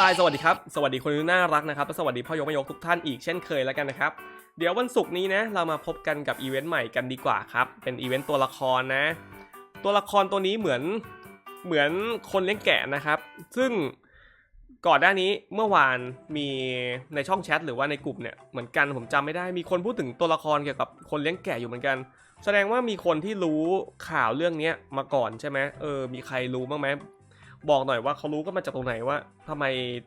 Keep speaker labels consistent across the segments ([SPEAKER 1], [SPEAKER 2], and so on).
[SPEAKER 1] ตายสวัสดีครับ สวัสดีคนที่น่ารักนะครับและสวัสดีพ่อยกแม่ยกทุกท่านอีกเช่นเคยแล้วกันนะครับ เดี๋ยววันศุกร์นี้นะเรามาพบกันกับอีเวนต์ใหม่กันดีกว่าครับ เป็นอีเวนต์ตัวละครนะ ตัวละครตัวนี้เหมือนเหมือนคนเลี้ยงแกะนะครับ ซึ่งก่อนหน้านี้เมื่อวานมีในช่องแชทหรือว่าในกลุ่มเนี่ยเหมือนกันผมจำไม่ได้มีคนพูดถึงตัวละครเกี่ยวกับคนเลี้ยงแกะอยู่เหมือนกัน แสดงว่ามีคนที่รู้ข่าวเรื่องนี้มาก่อนใช่ไหมเออมีใครรู้บ้างไหม บอกหน่อยว่าเขารู้ก็มาจากตรงไหนว่าทำไม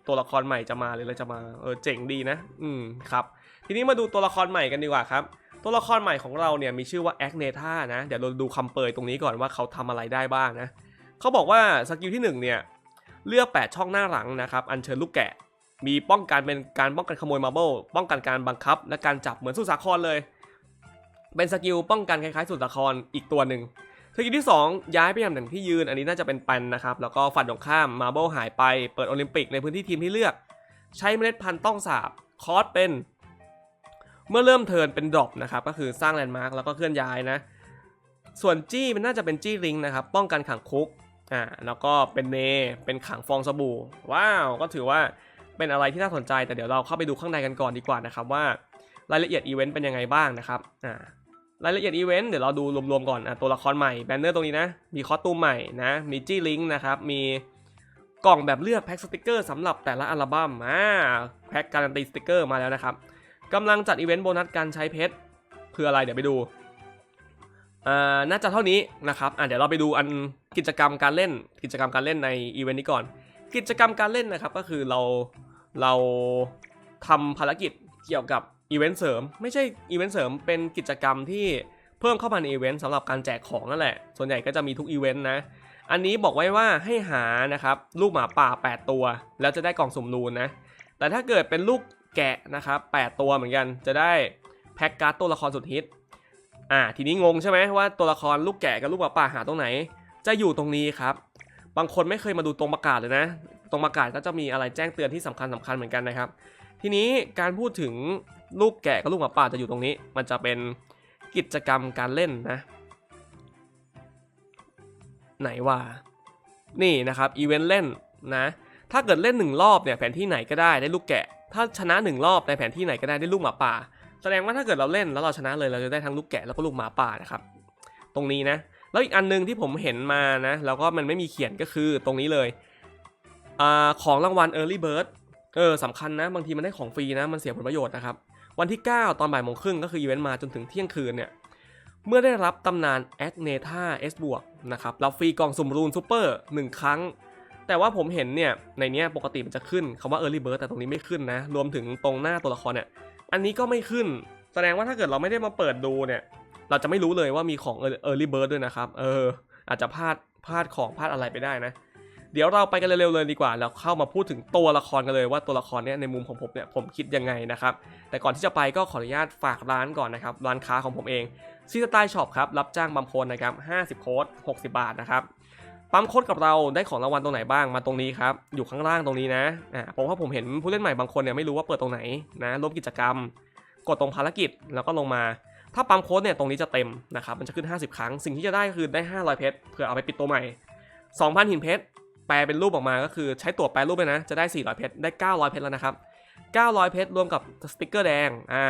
[SPEAKER 1] ตัวละครใหม่จะมาหรืออะไรจะมาเออเจ๋งดีนะ อืมครับ ทีนี้มาดูตัวละครใหม่กันดีกว่าครับตัวละครใหม่ของเราเนี่ยมีชื่อว่าแอคเนธานะ เดี๋ยวเราดูคำเปยตรงนี้ก่อนว่าเขาทำอะไรได้บ้างนะเขาบอกว่าสกิลที่1เนี่ยเลือก 8 ช่องหน้าหลังนะครับอัญเชิญลูกแกะ มีป้องกันเป็นการป้องกันขโมยมาร์เบิลป้องกันการบังคับ และการจับเหมือนสุสาครเลย เป็นสกิลป้องกันคล้ายๆสุสาครอีกตัวหนึ่ง สกิลที่ 2 ย้ายไปตำแหน่งที่ยืน อันนี้น่าจะเป็นปันนะครับ แล้วก็ฝันตรงข้ามมาร์เบิลหายไป เปิดโอลิมปิกในพื้นที่ทีมที่เลือก ใช้เมล็ดพันธุ์ต้องสาบ คอสเป็น เมื่อเริ่มเทิร์นเป็นดรอปนะครับ ก็คือสร้างแลนด์มาร์กแล้วก็เคลื่อนย้ายนะ ส่วนจี้มันน่าจะเป็นจี้ลิงนะครับ ป้องกันขังคุก อ่า แล้วก็เป็นเน เป็นขังฟองสบู่ ว้าว ก็ถือว่าเป็นอะไรที่น่าสนใจ แต่เดี๋ยวเราเข้าไปดูข้างในกันก่อนดีกว่านะครับว่ารายละเอียดอีเวนต์เป็นยังไงบ้างนะครับ อ่า รายละเอียดอีเวนต์เดี๋ยวเราดูรวมๆก่อนอะตัวละครใหม่แบนเนอร์ตรงนี้นะ มีคอสตูมใหม่นะ มีจี้ลิงก์นะครับ มีกล่องแบบเลือกแพ็คสติกเกอร์สำหรับแต่ละอัลบั้มอ่าแพ็คการันตีสติกเกอร์มาแล้วนะครับกำลังจัดอีเวนต์โบนัสการใช้เพชรคืออะไรเดี๋ยวไปดูอ่าน่าจะเท่านี้นะครับอะเดี๋ยวเราไปดูอันกิจกรรมการเล่น กิจกรรมการเล่นในอีเวนต์นี้ก่อน กิจกรรมการเล่นนะครับก็คือเราเราทำภารกิจเกี่ยวกับ อีเวนต์เสริม ไม่ใช่อีเวนต์เสริมเป็นกิจกรรมที่เพิ่มเข้ามาในอีเวนต์สำหรับการแจกของนั่นแหละ ส่วนใหญ่ก็จะมีทุกอีเวนต์นะ อันนี้บอกไว้ว่าให้หานะครับลูกหมาป่า 8 ตัว แล้วจะได้กล่องสุ่มนูนนะ แต่ถ้าเกิดเป็นลูกแกะนะครับ8ตัวเหมือนกันจะได้แพ็กการ์ดตัวละครสุดฮิต อ่าทีนี้งงใช่ไหมว่าตัวละครลูกแกะกับลูกหมาป่าหาตรงไหน จะอยู่ตรงนี้ครับ บางคนไม่เคยมาดูตรงประกาศเลยนะ ตรงประกาศก็จะมีอะไรแจ้งเตือนที่สำคัญสำคัญเหมือนกันนะครับ ทีนี้การพูดถึงลูกแกะกับลูกหมาป่าจะอยู่ตรงนี้ มันจะเป็นกิจกรรมการเล่นนะ ไหนว่า นี่นะครับอีเวนต์เล่นนะ ถ้าเกิดเล่นหนึ่งรอบเนี่ยแผนที่ไหนก็ได้ได้ลูกแกะ ถ้าชนะหนึ่งรอบในแผนที่ไหนก็ได้ได้ลูกหมาป่า แสดงว่าถ้าเกิดเราเล่นแล้วเราชนะเลยเราจะได้ทั้งลูกแกะแล้วก็ลูกหมาป่านะครับ ตรงนี้นะ แล้วอีกอันหนึงที่ผมเห็นมานะ แล้วก็มันไม่มีเขียนก็คือตรงนี้เลยอของรางวัล Early Bird เออสำคัญนะ บางทีมันได้ของฟรีนะ มันเสียผลประโยชน์นะครับ วันที่ 9 ตอนบ่ายโมงครึ่งก็คืออีเวนต์มาจนถึงเที่ยงคืนเนี่ย เมื่อได้รับตำนานแอคเนธา S บวกนะครับรับฟรีกล่องสุ่มรูนซูเปอร์1ครั้ง แต่ว่าผมเห็นเนี่ย ในเนี้ยปกติมันจะขึ้นคำว่า Early Bird แต่ตรงนี้ไม่ขึ้นนะ รวมถึงตรงหน้าตัวละครเนี่ย อันนี้ก็ไม่ขึ้น แสดงว่าถ้าเกิดเราไม่ได้มาเปิดดูเนี่ย เราจะไม่รู้เลยว่ามีของ Early Bird ด้วยนะครับ เออ อาจจะพลาดพลาดของพลาดอะไรไปได้นะ เดี๋ยวเราไปกันเร็วๆเลยดีกว่า แล้วเข้ามาพูดถึงตัวละครกันเลยว่าตัวละครเนี้ยในมุมของผมเนี่ยผมคิดยังไงนะครับแต่ก่อนที่จะไปก็ขออนุญาตฝากร้านก่อนนะครับร้านค้าของผมเองซีสไตล์ช็อปครับรับจ้างบำพลนะครับ50 โค้ด60 บาทนะครับปั๊มโค้ดกับเราได้ของรางวัลตรงไหนบ้างมาตรงนี้ครับอยู่ข้างล่างตรงนี้นะอ่าเพราะว่าผมเห็นผู้เล่นใหม่บางคนเนี่ยไม่รู้ว่าเปิดตรงไหนนะร่วมกิจกรรม กดตรงภารกิจแล้วก็ลงมาถ้าปั๊มโค้ดเนี่ยตรงนี้จะเต็มนะครับมันจะขึ้น 50 ครั้ง สิ่งที่จะได้คือได้ 500 เพชรเผื่อเอาไปปิดตัวใหม่ 2,000 หินเพชร ปลเป็นรูปออกมาก็คือใช้ตัวแปลรูปไปนะ จะได้ 400 เพชร ได้ 900 เพชรแล้วนะครับ 900 เพชรรวมกับสติกเกอร์แดง อ่า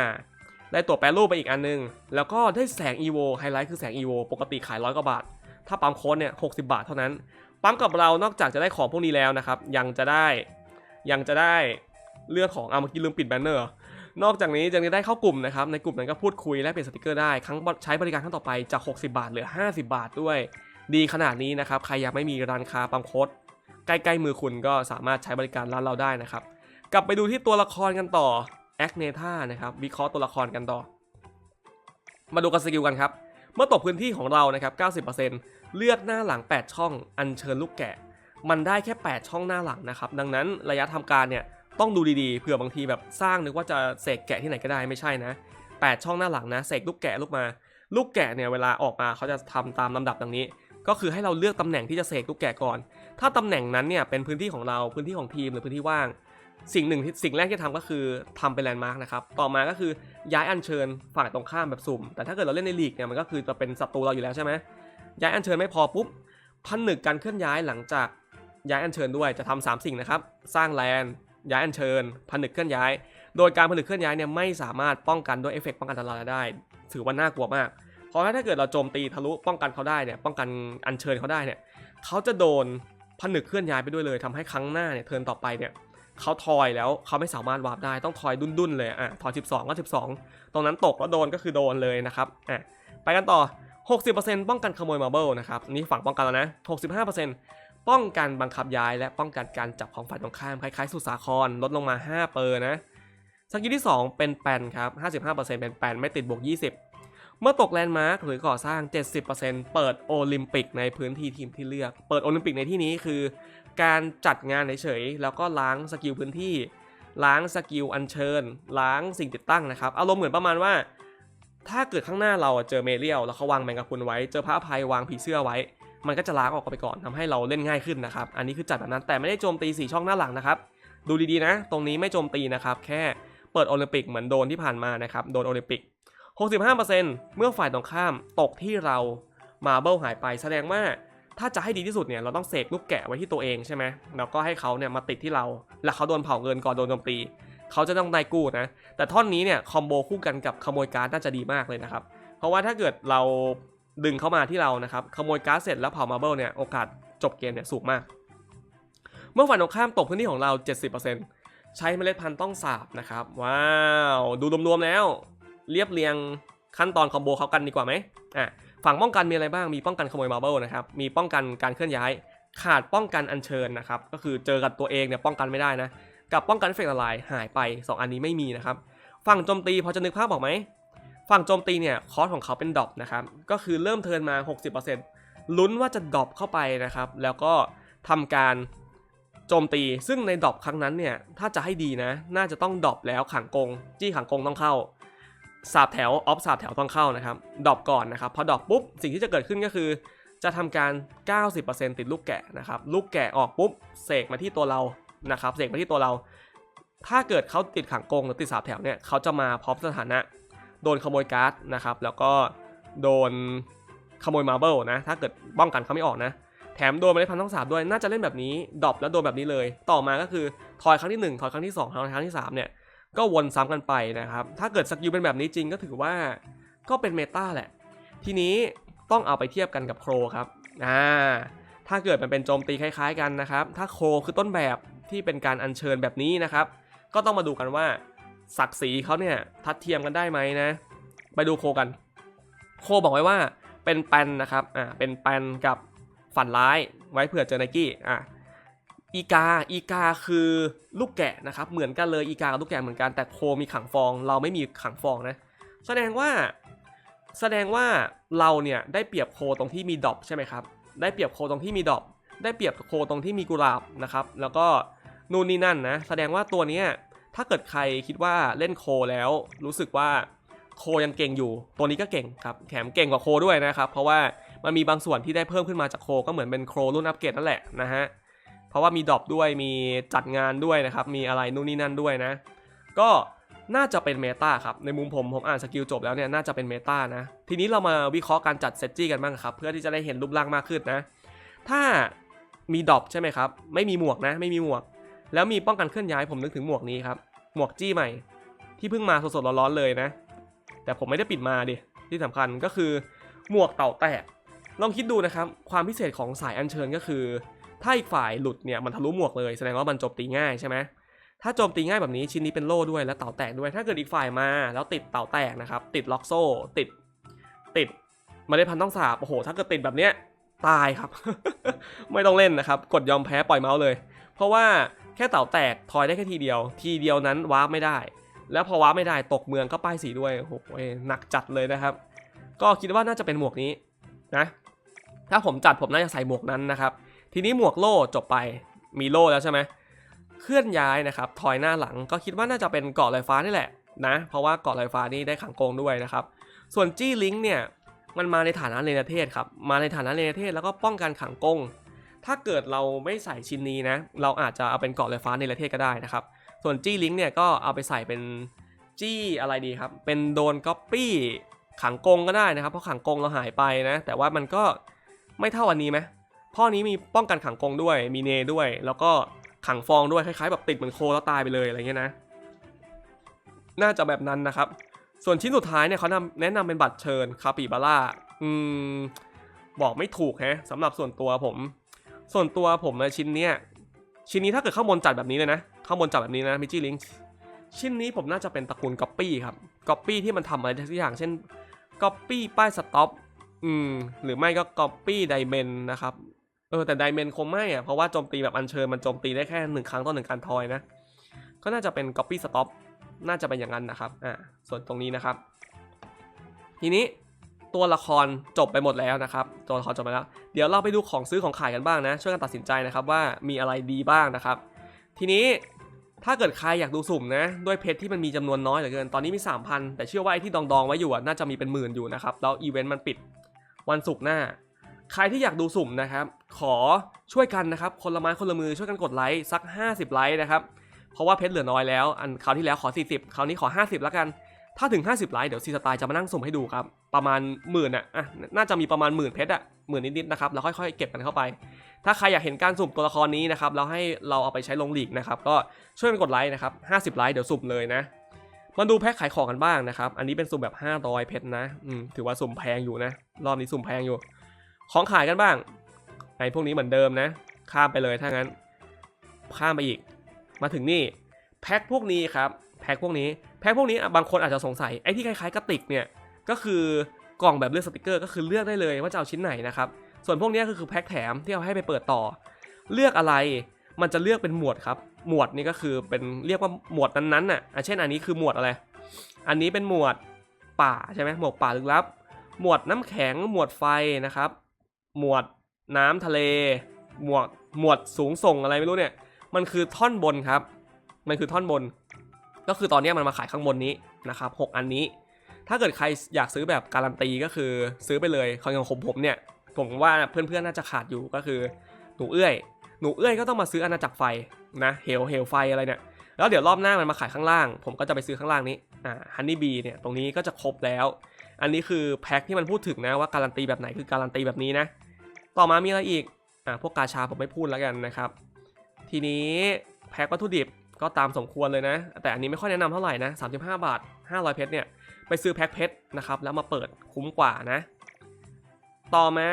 [SPEAKER 1] ได้ตัวแปลรูปไปอีกอันนึง แล้วก็ได้แสง EVO ไฮไลท์คือแสง EVO ปกติขายร้อยกว่าบาท ถ้าปั๊มโค้ดเนี่ย60บาทเท่านั้น ปั๊มกับเรา นอกจากจะได้ของพวกนี้แล้วนะครับ ยังจะได้ ยังจะได้เรื่องของเอะเมื่อกี้ลืมปิดแบนเนอร์ นอกจากนี้ยังจะได้เข้ากลุ่มนะครับ ในกลุ่มนั้นก็พูดคุยและเปลี่ยนสติกเกอร์ได้ ครั้งใช้บริการครั้งต่อไปจาก 60 บาทเหลือ 50 บาทด้วย ดีขนาดนี้นะครับ ใครยังไม่มีร้านค้าปั๊มโค้ด ใกล้ๆมือคุณก็สามารถใช้บริการร้านเราได้นะครับ กลับไปดูที่ตัวละครกันต่อแอคเนธานะครับวิเคราะห์ตัวละครกันต่อ มาดูกันสกิลกันครับ เมื่อตกพื้นที่ของเรานะครับ 90%เลือกหน้าหลัง 8 ช่อง อัญเชิญลูกแกะ มันได้แค่ 8 ช่องหน้าหลังนะครับ ดังนั้นระยะทำการเนี่ยต้องดูดีๆเผื่อบางทีแบบสร้างนึกว่าจะเสกแกะที่ไหนก็ได้ไม่ใช่นะ 8 ช่องหน้าหลังนะเสกลูกแกะลูกมา ลูกแกะเนี่ยเวลาออกมาเขาจะทำตามลำดับดังนี้ ก็คือให้เราเลือกตำแหน่งที่จะเสกลูกแกะก่อน ถ้าตำแหน่งนั้นเนี่ยเป็นพื้นที่ของเราพื้นที่ของทีมหรือพื้นที่ว่าง สิ่งหนึ่งสิ่งแรกที่ทำก็คือทำเป็นแลนด์มาร์กนะครับต่อมาก็คือย้ายอัญเชิญฝ่ายตรงข้ามแบบสุ่ม แต่ถ้าเกิดเราเล่นในลีกเนี่ยมันก็คือจะเป็นศัตรูเราอยู่แล้วใช่ไหมย้ายอัญเชิญไม่พอปุ๊บพันหนึ่งการเคลื่อนย้ายหลังจากย้ายอัญเชิญด้วยจะทำสามสิ่งนะครับ สร้างแลนด์ย้ายอัญเชิญผนึกเคลื่อนย้าย โดยการผนึกเคลื่อนย้ายเนี่ยไม่สามารถป้องกันด้วยเอฟเฟกต์ป้องกันอันตรายได้ ถือว่าน่ากลัวมาก เพราะถ้าเกิดเราโจมตีทะลุป้องกันเขาได้เนี่ยป้องกันอัญเชิญเขาได้เนี่ยเขาจะโดน ผนึกเคลื่อนย้ายไปด้วยเลยทำให้ครั้งหน้าเนี่ยเทิร์นต่อไปเนี่ยเขาทอยแล้วเขาไม่สามารถวาร์ปได้ต้องทอยดุนๆเลยอะทอย 12 ก็ 12 ตรงนั้นตกแล้วโดนก็คือโดนเลยนะครับอะไปกันต่อ 60%ป้องกันขโมยมาร์เบิลนะครับนนี่ฝั่งป้องกันแล้วนะ 65%ป้องกันบังคับย้ายและป้องกันการจับของฝ่ายตรงข้ามคล้ายๆสุสาครลดลงมา 5 เปอร์นะสกิลที่ 2 เป็นแปนครับ 55%เป็นแปนไม่ติดบวก 20 เมื่อตกแลนด์มาร์คหรือก่อสร้าง 70%เปิดโอลิมปิกในพื้นที่ทีมที่เลือก เปิดโอลิมปิกในที่นี้คือ การจัดงานเฉยๆแล้วก็ล้างสกิลพื้นที่ ล้างสกิลอัญเชิญ ล้างสิ่งติดตั้งนะครับ อารมณ์เหมือนประมาณว่า ถ้าเกิดข้างหน้าเราเจอเมเรียลแล้วเขาวางแมงกะพรุนไว้ เจอพระอภัยวางผีเสื้อไว้ มันก็จะล้างออกไปก่อนทำให้เราเล่นง่ายขึ้นนะครับ อันนี้คือจัดแบบนั้น แต่ไม่ได้โจมตีสีช่องหน้าหลังนะครับ ดูดีๆนะ ตรงนี้ไม่โจมตีนะครับ แค่เปิดโอลิมปิกเหมือนโดนที่ผ่านมานะครับ โดนโอลิมปิก 65%เมื่อฝ่ายตรงข้ามตกที่เรามาเบิลหายไปแสดงว่าถ้าจะให้ดีที่สุดเนี่ยเราต้องเสกลูกแกะไว้ที่ตัวเองใช่ไหมแล้วก็ให้เขาเนี่ยมาติดที่เรา แล้วเขาโดนเผาเงินก่อนโดนโจมตีเขาจะต้องได้กู้นะ แต่ท่อนนี้เนี่ยคอมโบคู่กันกับขโมยการ์ดน่าจะดีมากเลยนะครับ เพราะว่าถ้าเกิดเราดึงเข้ามาที่เรานะครับขโมยการ์ดเสร็จแล้วเผามาเบิลเนี่ยโอกาสจบเกมเนี่ยสูงมาก เมื่อฝ่ายตรงข้ามตกพื้นที่ของเรา 70%ใช้เมล็ดพันธุ์ต้องสาบนะครับ ว้าว ดูรวมๆแล้ว เรียบเรียงขั้นตอนคอมโบเขากันดีกว่าไหมอะฝั่งป้องกันมีอะไรบ้าง มีป้องกันขโมยมาร์เบิลนะครับ มีป้องกันการเคลื่อนย้าย ขาดป้องกันอัญเชิญนะครับ ก็คือเจอกับตัวเองเนี่ยป้องกันไม่ได้นะ กับป้องกันเอฟเฟกต์ละลายหายไป 2 อันนี้ไม่มีนะครับ ฝั่งโจมตีพอจะนึกภาพออกไหม ฝั่งโจมตีเนี่ยคอสของเขาเป็นดรอปนะครับ ก็คือเริ่มเทิร์นมา 60%ลุ้นว่าจะดรอปเข้าไปนะครับ แล้วก็ทำการโจมตี ซึ่งในดรอปครั้งนั้นเนี่ย ถ้าจะให้ดีนะ น่าจะต้องดรอปแล้วขังกง จี้ขังกงต้องเข้า สาบแถวออฟสาบแถวต้องเข้านะครับดรอปก่อนนะครับพอดรอปปุ๊บสิ่งที่จะเกิดขึ้นก็คือ จะทำการ 90%ติดลูกแกะนะครับลูกแกะออกปุ๊บเสกมาที่ตัวเรานะครับเสกมาที่ตัวเรา ถ้าเกิดเขาติดขังกงหรือติดสาบแถวเนี่ยเขาจะมาพร้อมสถานะ โดนขโมยการ์ดนะครับแล้วก็โดนขโมยมาร์เบิลนะถ้าเกิดป้องกันเขาไม่ออกนะแถมโดนเมล็ดพันธุ์ต้องสาบด้วยน่าจะเล่นแบบนี้ดรอปแล้วโดนแบบนี้เลย ต่อมาก็คือทอยครั้งที่ 1 ทอยครั้งที่2ทอยครั้งที่3เนี่ย ก็วนซ้ำกันไปนะครับ ถ้าเกิดสกิลเป็นแบบนี้จริงก็ถือว่าก็เป็นเมตาแหละ ทีนี้ต้องเอาไปเทียบกันกับโครครับอ่าถ้าเกิดมันเป็นโจมตีคล้ายๆกันนะครับ ถ้าโครคือต้นแบบที่เป็นการอัญเชิญแบบนี้นะครับ ก็ต้องมาดูกันว่าศักดิ์ศรีเขาเนี่ยทัดเทียมกันได้ไหมนะ ไปดูโคกัน โคบอกไว้ว่าเป็นแปนนะครับ อ่า เป็นแปนกับฝันร้ายไว้เผื่อเจอไนกี้ อ่า อีกา อีกาคือลูกแกะนะครับ เหมือนกันเลย อีกากับลูกแกะเหมือนกัน แต่โคมีขังฟอง เราไม่มีขังฟองนะ แสดงว่า แสดงว่าเราเนี่ยได้เปรียบโคตรงที่มีดอปใช่ไหมครับ ได้เปรียบโคตรงที่มีดอปได้เปรียบโคตรงที่มีกุหลาบนะครับ แล้วก็นู่นนี่นั่นนะ แสดงว่าตัวเนี้ยถ้าเกิดใครคิดว่าเล่นโคแล้ว รู้สึกว่าโคยังเก่งอยู่ ตัวนี้ก็เก่งครับ แถมเก่งกว่าโคด้วยนะครับ เพราะว่ามันมีบางส่วนที่ได้เพิ่มขึ้นมาจากโคก็เหมือนเป็นโครุ่นอัปเกรดนั่นแหละนะฮะ เพราะว่ามีดรอปด้วยมีจัดงานด้วยนะครับ มีอะไรนู่นนี่นั่นด้วยนะ ก็น่าจะเป็นเมตาครับ ในมุมผมผมอ่านสกิลจบแล้วเนี่ยน่าจะเป็นเมตานะ ทีนี้เรามาวิเคราะห์การจัดเซตจี้กันบ้างครับ เพื่อที่จะได้เห็นรูปร่างมากขึ้นนะ ถ้ามีดรอปใช่ไหมครับ ไม่มีหมวกนะ ไม่มีหมวก แล้วมีป้องกันเคลื่อนย้ายผมนึกถึงหมวกนี้ครับ หมวกจี้ใหม่ ที่เพิ่งมาสดๆร้อนๆเลยนะ แต่ผมไม่ได้ปิดมาดิ ที่สำคัญก็คือหมวกเต่าแตก ลองคิดดูนะครับ ความพิเศษของสายอัญเชิญก็คือ ถ้าอีกฝ่ายหลุดเนี่ยมันทะลุหมวกเลยแสดงว่ามันโจมตีง่ายใช่ไหมถ้าโจมตีง่ายแบบนี้ชิ้นนี้เป็นโล่ด้วยและเต่าแตกด้วย ถ้าเกิดอีกฝ่ายมาแล้วติดเต่าแตกนะครับ ติดล็อกโซ่ ติด ติดมล็ดพันต้องสาบโอ้โห ถ้าเกิดติดแบบเนี้ยตายครับ ไม่ต้องเล่นนะครับ กดยอมแพ้ปล่อยเมาส์เลย เพราะว่าแค่เต่าแตกทอยได้แค่ทีเดียว ทีเดียวนั้นว้าไม่ได้ แล้วพอว้าไม่ได้ตกเมืองก็ป้ายสีด้วยโอ้โหหนักจัดเลยนะครับ ก็คิดว่าน่าจะเป็นหมวกนี้นะ ถ้าผมจัดผมน่าจะใส่หมวกนั้นนะครับ ทีนี้หมวกโล่จบไปมีโล่แล้วใช่ไหมเคลื่อนย้ายนะครับทอยหน้าหลังก็คิดว่าน่าจะเป็นเกาะลอยฟ้านี่แหละนะเพราะว่าเกาะลอยฟ้านี่ได้ขังโกงด้วยนะครับส่วนจี้ลิงเนี่ยมันมาในฐานะเลนเทศครับมาในฐานะเลนเทศแล้วก็ป้องกันขังกงถ้าเกิดเราไม่ใส่ชิ้นนี้นะ เราอาจจะเอาเป็นเกาะลอยฟ้าในประเทศก็ได้นะครับ ส่วนจี้ลิงเนี่ยก็เอาไปใส่เป็นจี้อะไรดีครับ เป็นโดนก๊อปปี้ขังกงก็ได้นะครับ เพราะขังกงเราหายไปนะ แต่ว่ามันก็ไม่เท่าอันนี้ไหม พ่อนี้มีป้องกันขังกงด้วย มีเนด้วย แล้วก็ขังฟองด้วยคล้ายๆแบบติดเหมือนโคแล้วตายไปเลยอะไรเงี้ยนะ น่าจะแบบนั้นนะครับ ส่วนชิ้นสุดท้ายเนี่ยเขานำแนะนำเป็นบัตรเชิญคาปิบาร่าอืมบอกไม่ถูกแฮะสำหรับส่วนตัวผม ส่วนตัวผมนะชิ้นเนี้ยชิ้นนี้ถ้าเกิดข้างบนจัดแบบนี้เลยนะข้างบนจัดแบบนี้นะมิจิลิงชิ้นนี้ผมน่าจะเป็นตระกูลก๊อปปี้ครับก๊อปปี้ที่มันทำอะไรทุกอย่าง เช่นก๊อปปี้ป้ายสต็อปอืมหรือไม่ก็ก๊อปปี้ไดเมนนะครับ เออแต่ไดเมนคงไม่อะเพราะว่าโจมตีแบบอัญเชิญมันโจมตีได้แค่หนึ่งครั้งต่อหนึ่งการทอยนะ ก็น่าจะเป็นก๊อปปี้สต็อปน่าจะเป็นอย่างนั้นนะครับอ่าส่วนตรงนี้นะครับ ทีนี้ตัวละครจบไปหมดแล้วนะครับ ตัวละครจบไปแล้ว เดี๋ยวเราไปดูของซื้อของขายกันบ้างนะ ช่วยกันตัดสินใจนะครับว่ามีอะไรดีบ้างนะครับ ทีนี้ถ้าเกิดใครอยากดูสุ่มนะ ด้วยเพชรที่มันมีจำนวนน้อยเหลือเกิน ตอนนี้มี 3,000 แต่เชื่อว่าไอ้ที่ดองๆไว้อยู่น่าจะมีเป็นหมื่นอยู่นะครับ แล้วอีเวนต์มันปิดวันศุกร์หน้า ใครที่อยากดูสุ่มนะครับ ขอช่วยกันนะครับ คนละไม้คนละมือช่วยกันกดไลค์สัก 50 ไลค์นะครับ เพราะว่าเพชรเหลือน้อยแล้ว อันคราวที่แล้วขอ 40 คราวนี้ขอ 50 แล้วกัน ถ้าถึง 50 ไลค์เดี๋ยวซีสไตล์จะมานั่งสุ่มให้ดูครับ ประมาณหมื่นอะอะน่าจะมีประมาณหมื่นเพชรอะหมื่นนิดๆนะครับ แล้วค่อยๆเก็บกันเข้าไป ถ้าใครอยากเห็นการสุ่มตัวละครนี้นะครับแล้วให้เราเอาไปใช้ลงหลีกนะครับ ก็ช่วยกันกดไลค์นะครับ50 ไลค์เดี๋ยวสุ่มเลยนะ มาดูแพ็คขายของกันบ้างนะครับ อันนี้เป็นสุ่มแบบ500เพชรนะ อืม ถือว่าสุ่มแพงอยู่นะ รอบนี้สุ่มแพงอยู่ ของขายกันบ้าง ไอ้พวกนี้เหมือนเดิมนะ ข้ามไปเลยถ้างั้น ข้ามไปอีก มาถึงนี่แพ็คพวกนี้ครับแพ็คพวกนี้แพ็คพวกนี้บางคนอาจจะสงสัยไอ้ที่คล้ายๆกระติกเนี่ยก็คือกล่องแบบเลือกสติกเกอร์ก็คือเลือกได้เลยว่าจะเอาชิ้นไหนนะครับส่วนพวกนี้ก็คือแพ็คแถมที่เอาให้ไปเปิดต่อ เลือกอะไรมันจะเลือกเป็นหมวดครับ หมวดนี้ก็คือเป็นเรียกว่าหมวดนั้นๆน่ะอะเช่นอันนี้คือหมวดอะไร อันนี้เป็นหมวดป่าใช่ไหมหมวดป่าลึกลับ หมวดน้ำแข็งหมวดไฟนะครับ หมวด น้ำทะเล หมวดหมวดสูงส่งอะไรไม่รู้เนี่ย มันคือท่อนบนครับ มันคือท่อนบน ก็คือตอนนี้มันมาขายข้างบนนี้นะครับหกอันนี้ ถ้าเกิดใครอยากซื้อแบบการันตีก็คือซื้อไปเลยของอย่างผมผมเนี่ย ผมว่าเพื่อนๆน่าจะขาดอยู่ก็คือหนูเอื้อย หนูเอื้อยก็ต้องมาซื้ออาณาจักรไฟนะเฮลเฮลไฟอะไรเนี่ย แล้วเดี๋ยวรอบหน้ามันมาขายข้างล่าง ผมก็จะไปซื้อข้างล่างนี้ อ่าฮันนี่บีเนี่ยตรงนี้ก็จะครบแล้ว อันนี้คือแพ็คที่มันพูดถึงนะว่าการันตีแบบไหนคือการันตีแบบนี้นะ ต่อมามีอะไรอีกอ่าพวกกาชาผมไม่พูดแล้วกันนะครับ ทีนี้แพ็ควัตถุดิบก็ตามสมควรเลยนะ แต่อันนี้ไม่ค่อยแนะนำเท่าไหร่นะ35 บาท 500 เพชรเนี่ยไปซื้อแพ็คเพชรนะครับแล้วมาเปิดคุ้มกว่านะ ต่อมา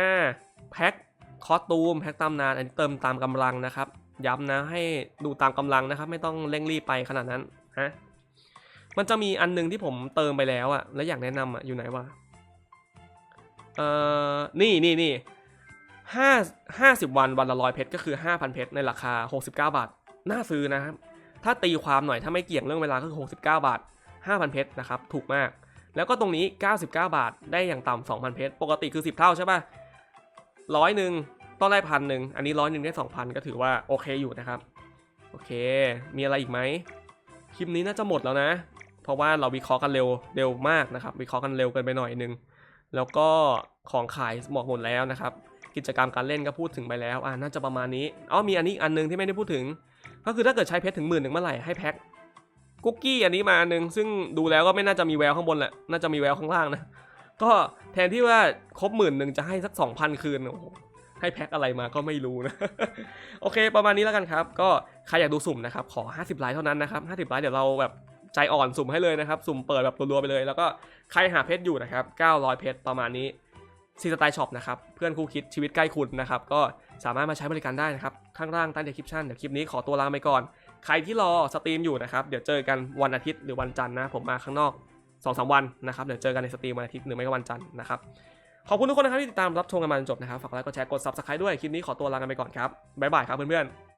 [SPEAKER 1] แพ็คคอสตูมแพ็คตามนานอันนี้เติมตามกำลังนะครับ ย้ำนะให้ดูตามกำลังนะครับ ไม่ต้องเร่งรีบไปขนาดนั้นฮะมันจะมีอันหนึงที่ผมเติมไปแล้วอะแล้วอยากแนะนำอะอยู่ไหนวะเอ่อนี่นี่นี่ ห้าห้าสิบวันวันละร้อยเพชรก็คือห้าพันเพชรในราคาหกสิบเก้าบาท น่าซื้อนะครับ ถ้าตีความหน่อยถ้าไม่เกี่ยงเรื่องเวลาก็คือหกสิบเก้าบาทห้าพันเพชรนะครับ ถูกมาก แล้วก็ตรงนี้ 99 บาท ได้อย่างต่ำ2,000 เพชร ปกติคือ 10 เท่าใช่ป่ะร้อยหนึ่งต้องได้พันหนึ่ง อันนี้ร้อยหนึ่งได้ 2,000 ก็ถือว่าโอเคอยู่นะครับ โอเค มีอะไรอีกไหม คลิปนี้น่าจะหมดแล้วนะ เพราะว่าเราวิเคราะห์กันเร็ว เร็วมากนะครับ วิเคราะห์กันเร็วเกินไปหน่อยนึง แล้วก็ของขายหมดหมดแล้วนะครับ กิจกรรมการเล่นก็พูดถึงไปแล้วอ่าน่าจะประมาณนี้อ๋อมีอันนี้อีกอันนึงที่ไม่ได้พูดถึง ก็คือถ้าเกิดใช้เพชรถึงหมื่นหนึ่งเมื่อไหร่ให้แพ็คคุกกี้อันนี้มาอันหนึ่งซึ่งดูแล้วก็ไม่น่าจะมีแววข้างบนแหละน่าจะมีแววข้างล่างนะก็แทนที่ว่าครบหมื่นหนึ่งจะให้สักสองพันคืนโอ้โหให้แพ็คอะไรมาก็ไม่รู้นะ โอเค ประมาณนี้แล้วกันครับ ก็ใครอยากดูสุ่มนะครับ ขอ 50ไลค์เท่านั้นนะครับ 50ไลค์เดี๋ยวเราแบบใจอ่อนสุ่มให้เลยนะครับ สุ่มเปิดแบบรัวๆไปเลย แล้วก็ใครหาเพชรอยู่นะครับ 900 เพชรประมาณนี้ ซีสไตล์ช็อปนะครับ เพื่อนคู่คิดชีวิตใกล้คุณนะครับ ก็สามารถมาใช้บริการได้นะครับ ข้างล่างใต้เดสคริปชันเดี๋ยวคลิปนี้ขอตัวลาไปก่อน ใครที่รอสตรีมอยู่นะครับ เดี๋ยวเจอกันวันอาทิตย์หรือวันจันทร์นะ ผมมาข้างนอก2อสวันนะครับ เดี๋ยวเจอกันในสตรีมวันอาทิตย์หรือไม่ก็วันจันทร์นะครับ ขอบคุณทุกคนนะครับที่ติดตามรับชมกันมาจนจบนะครับ ฝากไลค์ กดแชร์ กด subscribe ด้วย คลิปนี้ขอตัวลากันไปก่อนครับบ๊ายบายครับเพื่อนๆ